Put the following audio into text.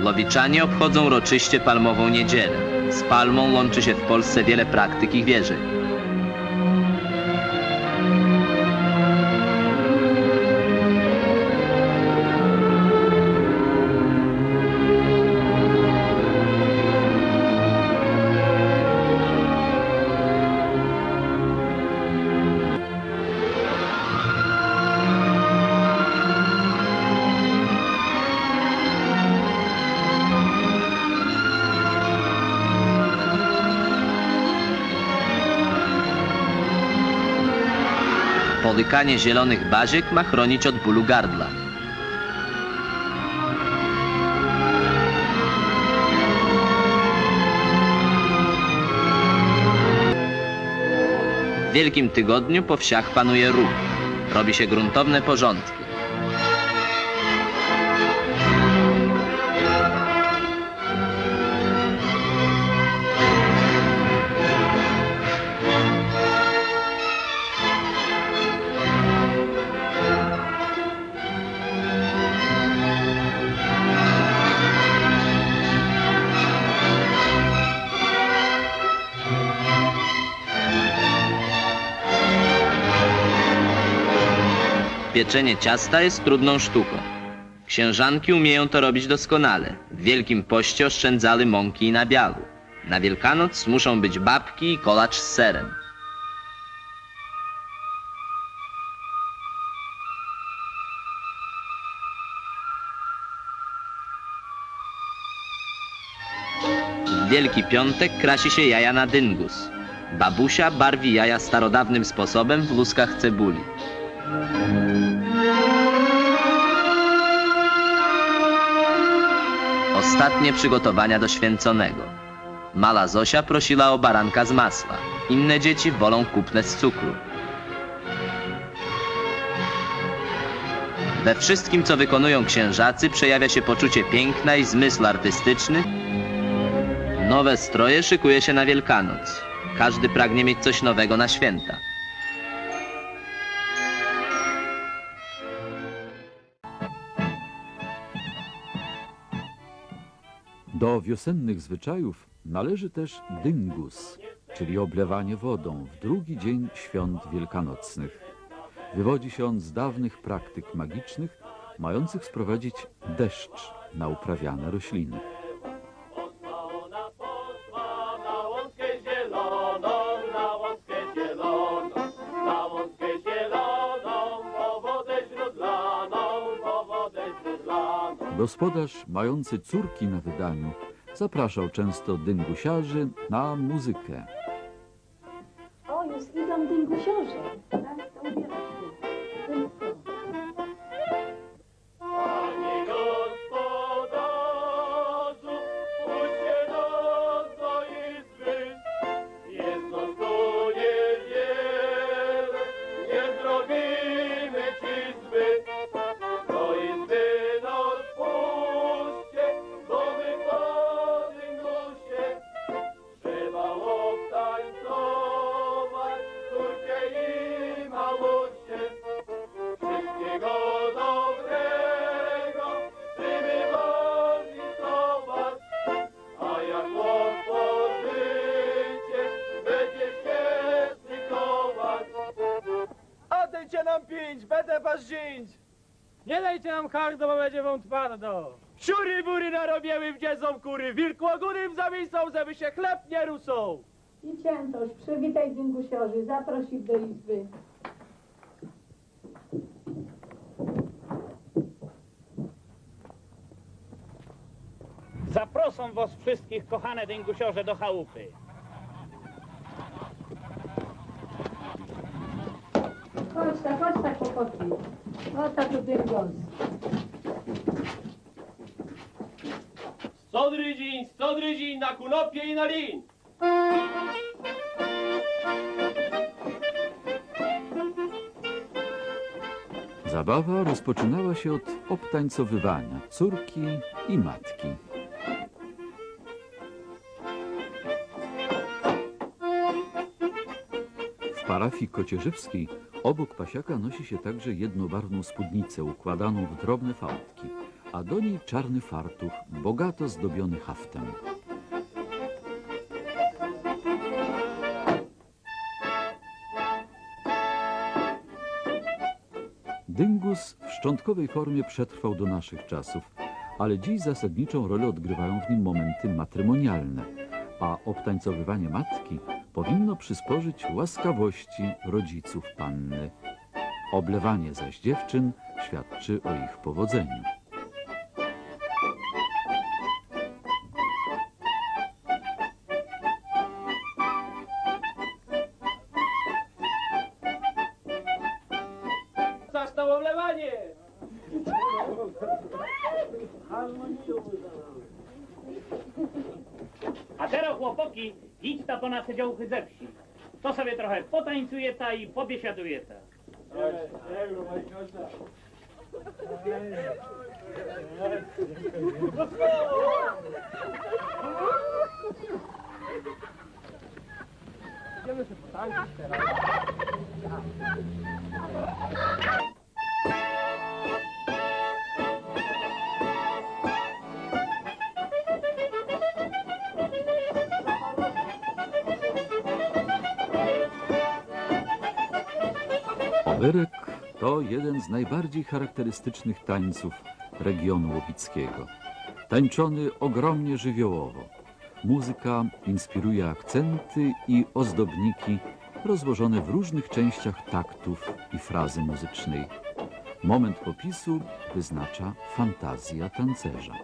Lowiczanie obchodzą uroczyście palmową niedzielę. Z palmą łączy się w Polsce wiele praktyk i wierzeń. Połykanie zielonych baziek ma chronić od bólu gardla. W Wielkim Tygodniu po wsiach panuje ruch. Robi się gruntowne porządki. Pieczenie ciasta jest trudną sztuką. Księżanki umieją to robić doskonale. W Wielkim Poście oszczędzały mąki i nabiału. Na Wielkanoc muszą być babki i kolacz z serem. W Wielki Piątek krasi się jaja na dyngus. Babusia barwi jaja starodawnym sposobem w luskach cebuli. Ostatnie przygotowania do święconego. Mala Zosia prosiła o baranka z masła. Inne dzieci wolą kupne z cukru. We wszystkim, co wykonują księżacy, przejawia się poczucie piękna i zmysł artystyczny. Nowe stroje szykuje się na Wielkanoc. Każdy pragnie mieć coś nowego na święta. Do wiosennych zwyczajów należy też dyngus, czyli oblewanie wodą w drugi dzień świąt wielkanocnych. Wywodzi się on z dawnych praktyk magicznych, mających sprowadzić deszcz na uprawiane rośliny. Gospodarz, mający córki na wydaniu, zapraszał często dyngusiarzy na muzykę. Pięć, będę was zięć! Nie dajcie nam hardo, bo będzie wam twardo. Siury bury narobiły, gdzie są kury, wilkłogórym zawisą, żeby się chleb nie rusą! I ciętoś, przywitaj dyngusiorzy, zaproś ich do izby. Zaproszą was wszystkich, kochane dyngusiorze, do chałupy. Chodź tak, chodź tak chłopaki. O, tak tu dyngos. Stodry dzień, stodry dzień, na kunopie i na lin! Zabawa rozpoczynała się od obtańcowywania córki i matki. W parafii kocierzewskiej obok pasiaka nosi się także jednobarwną spódnicę układaną w drobne fałdki, a do niej czarny fartuch, bogato zdobiony haftem. Dyngus w szczątkowej formie przetrwał do naszych czasów, ale dziś zasadniczą rolę odgrywają w nim momenty matrymonialne, a obtańcowywanie matki powinno przysporzyć łaskawości rodziców panny. Oblewanie zaś dziewczyn świadczy o ich powodzeniu. Zastał oblewanie! A teraz chłopoki, idź ta po nasze działchy ze wsi. To sobie trochę potańcuje ta i pobiesiaduje ta. Idziemy sobie potańczyć teraz. Oberek to jeden z najbardziej charakterystycznych tańców regionu łowickiego. Tańczony ogromnie żywiołowo. Muzyka inspiruje akcenty i ozdobniki rozłożone w różnych częściach taktów i frazy muzycznej. Moment popisu wyznacza fantazja tancerza.